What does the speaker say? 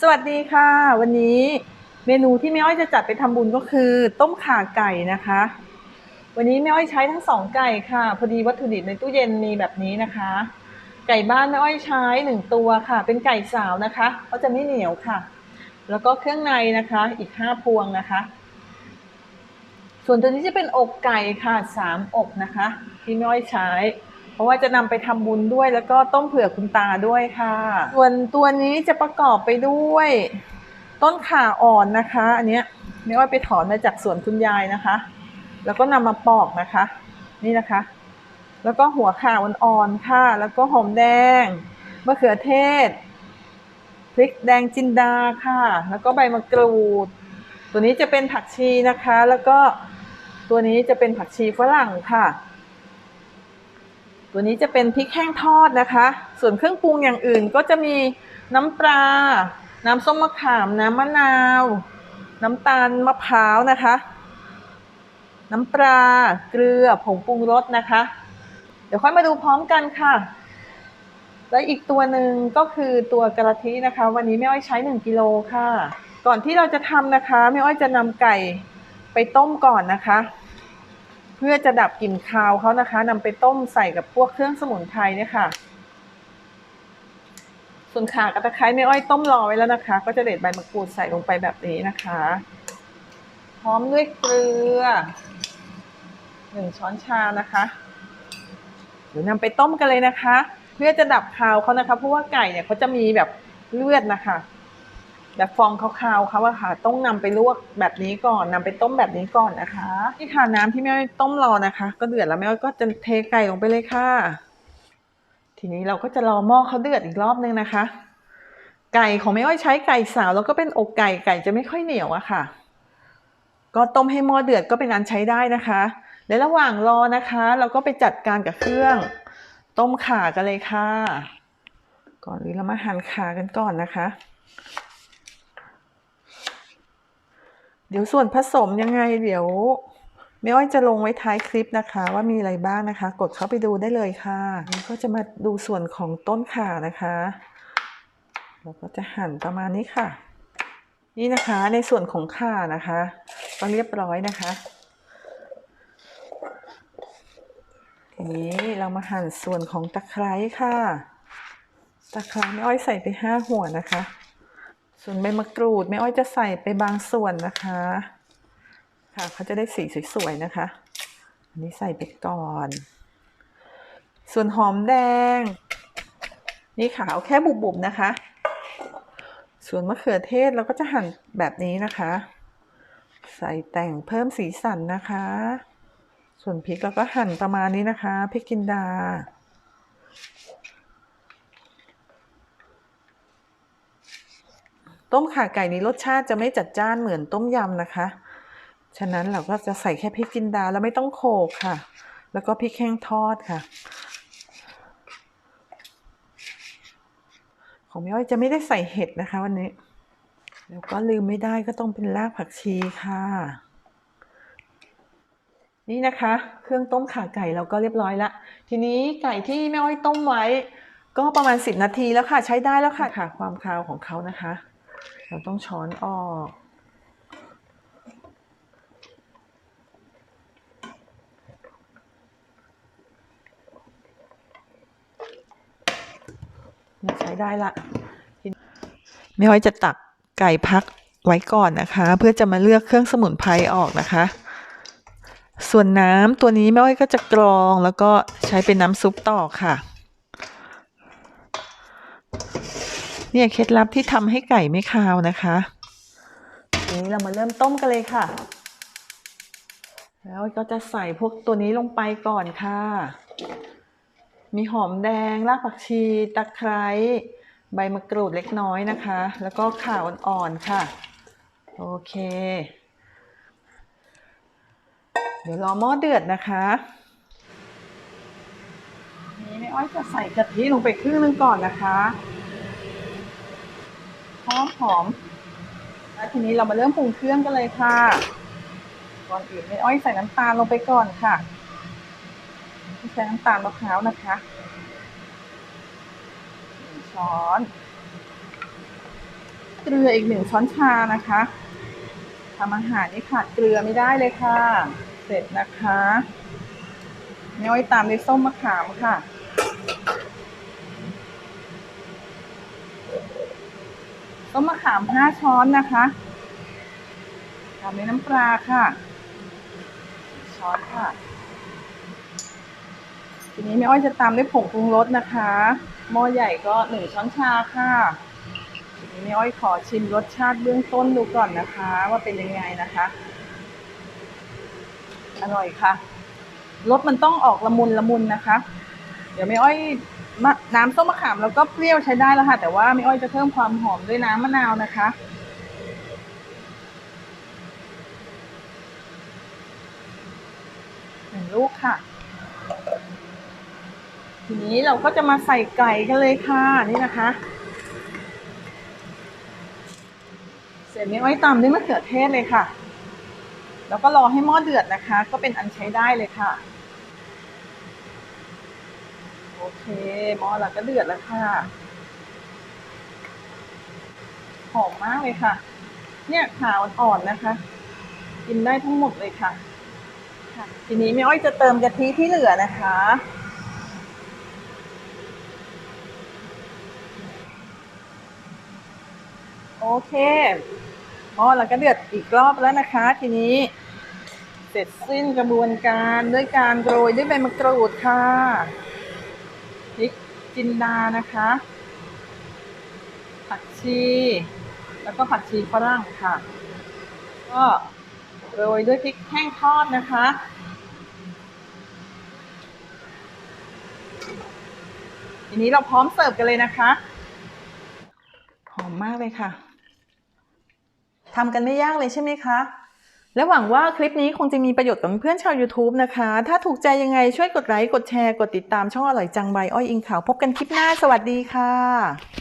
สวัสดีค่ะ วันนี้เมนูที่แม่อ้อยจะจัดไปทำบุญก็คือ ต้มข่าไก่นะคะ วันนี้แม่อ้อยใช้ทั้งสองไก่ค่ะ พอดีวัตถุดิบในตู้เย็นมีแบบนี้นะคะ ไก่บ้านแม่อ้อยใช้หนึ่งตัวค่ะ เป็นไก่สาวนะคะเขาจะไม่เหนียวค่ะ แล้วก็เครื่องในนะคะอีกห้าพวงนะคะ ส่วนตัวนี้จะเป็นอกไก่ค่ะสามอกนะคะ ที่แม่อ้อยใช้ เพราะว่าจะนำไปทำบุญด้วย แล้วก็ต้มเผื่อคุณตาด้วยค่ะ ส่วนตัวนี้จะประกอบไปด้วย ต้นข่าอ่อนนะคะ อันเนี้ยแม่อ้อยไปถอนมาจากสวนคุณยายนะคะ แล้วก็นำมาปอกนะคะ นี่นะคะ แล้วก็หัวข่าอ่อนๆค่ะ แล้วก็หอมแดงมะเขือเทศพริกแดงจินดาค่ะ แล้วก็ใบมะกรูด ตัวนี้จะเป็นผักชีนะคะ แล้วก็ตัวนี้จะเป็นผักชีฝรั่งค่ะ ตัวนี้จะเป็นพริกแห้งทอดนะคะ ส่วนเครื่องปรุงอย่างอื่นก็จะมีน้ำปลา น้ำส้มมะขาม น้ำมะนาว น้ำตาลมะพร้าวนะคะ น้ำปลา เกลือ ผงปรุงรสนะคะ เดี๋ยวค่อยมาดูพร้อมกันค่ะ และอีกตัวหนึ่งก็คือตัวกระทินะคะ วันนี้แม่อ้อยใช้ 1กิโลค่ะ ก่อนที่เราจะทำนะคะแม่อ้อยจะนำไก่ไปต้มก่อนนะคะ พื่อจะดับกลิ่นคาวเขานะคะนำไปต้มใส่กับพวกเครื่องสมุนไพรเนี่ยค่ะ ส่วนขากับตะไคร้แม่อ้อยต้มรอไว้แล้วนะคะ ก็จะเด็ดใบมะกรูดใส่ลงไปแบบนี้นะคะ พร้อมด้วยเกลือหนึ่งช้อนชานะคะเดี๋ยวนำไปต้มกันเลยนะคะ เพื่อจะดับคาวเขานะคะ เพราะว่าไก่เนี่ยเขาจะมีแบบเลือดนะคะ แบบฟองขาวๆเขาอะค่ะ ต้องนำไปลวกแบบนี้ก่อนนำไปต้มแบบนี้ก่อนนะคะนี่ค่ะน้ำที่แม่ต้มรอนะคะ ก็เดือดแล้วแม่ก็จะเทไก่ลงไปเลยค่ะ ทีนี้เราก็จะรอหม้อเขาเดือดอีกรอบนึงนะคะ ไก่ของแม่อ้อยใช้ไก่สาวแล้วก็เป็นอกไก่ไก่จะไม่ค่อยเหนียวอะค่ะ ก็ต้มให้หม้อเดือดก็เป็นอันใช้ได้นะคะ และระหว่างรอนะคะ เราก็ไปจัดการกับเครื่อง ต้มข่ากันเลยค่ะ ก่อนอื่นเรามาหั่นข่ากันก่อนนะคะ เดี๋ยวส่วนผสมยังไงเดี๋ยวแม่อ้อยจะลงไว้ท้ายคลิปนะคะ ว่ามีอะไรบ้างนะคะ กดเข้าไปดูได้เลยค่ะนี่ก็จะมาดูส่วนของต้นข่านะคะเราก็จะหั่นประมาณนี้ค่ะ นี่นะคะในส่วนของข่านะคะก็เรียบร้อยนะคะทีนี้เรามาหั่นส่วนของตะไคร้ค่ะ ตะไคร้แม่อ้อยใส่ไปห้าหัวนะคะ ส่วนใบมะกรูดแม่อ้อยจะใส่ไปบางส่วนนะคะ ค่ะเขาจะได้สีสวยๆนะคะอันนี้ใส่ไปก่อน ส่วนหอมแดง นี่ค่ะเอาแค่บุบๆนะคะ ส่วนมะเขือเทศเราก็จะหั่นแบบนี้นะคะ ใส่แต่งเพิ่มสีสันนะคะ ส่วนพริกเราก็หั่นประมาณนี้นะคะพริกจินดา ต้มข่าไก่นี้รสชาติจะไม่จัดจ้านเหมือนต้มยำนะคะ ฉะนั้นเราก็จะใส่แค่พริกจินดาแล้วไม่ต้องโขกค่ะ แล้วก็พริกแห้งทอดค่ะ ของแม่อ้อยจะไม่ได้ใส่เห็ดนะคะวันนี้ แล้วก็ลืมไม่ได้ก็ต้องเป็นรากผักชีค่ะ นี่นะคะ เครื่องต้มข่าไก่เราก็เรียบร้อยละ ทีนี้ไก่ที่แม่อ้อยต้มไว้ ก็ประมาณ 10 นาทีแล้วค่ะ ใช้ได้แล้วค่ะค่ะ ความคาวของเขานะคะ เราต้องช้อนออก ใช้ได้ละแม่อ้อยจะตักไก่พักไว้ก่อนนะคะ เพื่อจะมาเลือกเครื่องสมุนไพรออกนะคะ ส่วนน้ำตัวนี้แม่อ้อยก็จะกรองแล้วก็ใช้เป็นน้ำซุปต่อค่ะ เนี่ยเคล็ดลับที่ทำให้ไก่ไม่คาวนะคะทีนี้เรามาเริ่มต้มกันเลยค่ะ แล้วก็จะใส่พวกตัวนี้ลงไปก่อนค่ะ มีหอมแดง รากผักชี ตะไคร้ ใบมะกรูดเล็กน้อยนะคะ แล้วก็ข่าอ่อนๆค่ะ โอเค เดี๋ยวรอหม้อเดือดนะคะนี่แม่อ้อยจะใส่กะทิลงไปครึ่งหนึงก่อนนะคะ หอมหอมแล้วทีนี้เรามาเริ่มปรุงเครื่องกันเลยค่ะ ก่อนอื่นแม่อ้อยใส่น้ำตาลลงไปก่อนค่ะใช้น้ำตาลมะพร้าวนะคะหนึ่งช้อนเกลืออีกหนึ่งช้อนชานะคะทำอาหารนี่ขาดเกลือไม่ได้เลยค่ะ เสร็จนะคะแม่อ้อยตามด้วยส้มมะขามค่ะ ต้มมะขามห้าช้อนนะคะตามด้วยน้ำปลาค่ะช้อนค่ะ ทีนี้แม่อ้อยจะตามด้วยผงปรุงรสนะคะหม้อใหญ่ก็หนึ่งช้อนชาค่ะ ทีนี้แม่อ้อยขอชิมรสชาติเบื้องต้นดูก่อนนะคะ ว่าเป็นยังไงนะคะ อร่อยค่ะรสมันต้องออกละมุนละมุนนะคะ เดี๋ยวแม่อ้อยมะน้ำส้มมะขามแล้วก็เปรี้ยวใช้ได้แล้วค่ะ แต่ว่าแม่อ้อยจะเพิ่มความหอมด้วยน้ำมะนาวนะคะ หนึ่งลูกค่ะ ทีนี้เราก็จะมาใส่ไก่กันเลยค่ะนี่นะคะ เสร็จแม่อ้อยตำด้วยมะเขือเทศเลยค่ะ แล้วก็รอให้หม้อเดือดนะคะ ก็เป็นอันใช้ได้เลยค่ะ โอเคหม้อเราก็เดือดแล้วค่ะหอมมากเลยค่ะ เนี่ยขาวอ่อนๆนะคะ กินได้ทั้งหมดเลยค่ะ ค่ะ ทีนี้แม่อ้อยจะเติมกะทิที่เหลือนะคะโอเคหม้อเราก็เดือดอีกรอบแล้วนะคะ ทีนี้ เสร็จสิ้นกระบวนการด้วยการโรยด้วยใบมะกรูดค่ะ จินดานะคะ ผักชี แล้วก็ผักชีฝรั่งค่ะ ก็โรยด้วยพริกแห้งทอดนะคะ ทีนี้เราพร้อมเสิร์ฟกันเลยนะคะ หอมมากเลยค่ะทำกันไม่ยากเลยใช่ไหมคะ และหวังว่าคลิปนี้คงจะมีประโยชน์กับเพื่อนชาว YouTube นะคะ ถ้าถูกใจยังไงช่วยกดไลค์ กดแชร์ กดติดตามช่องอร่อยจังใบอ้อยอิงขาว พบกันคลิปหน้า สวัสดีค่ะ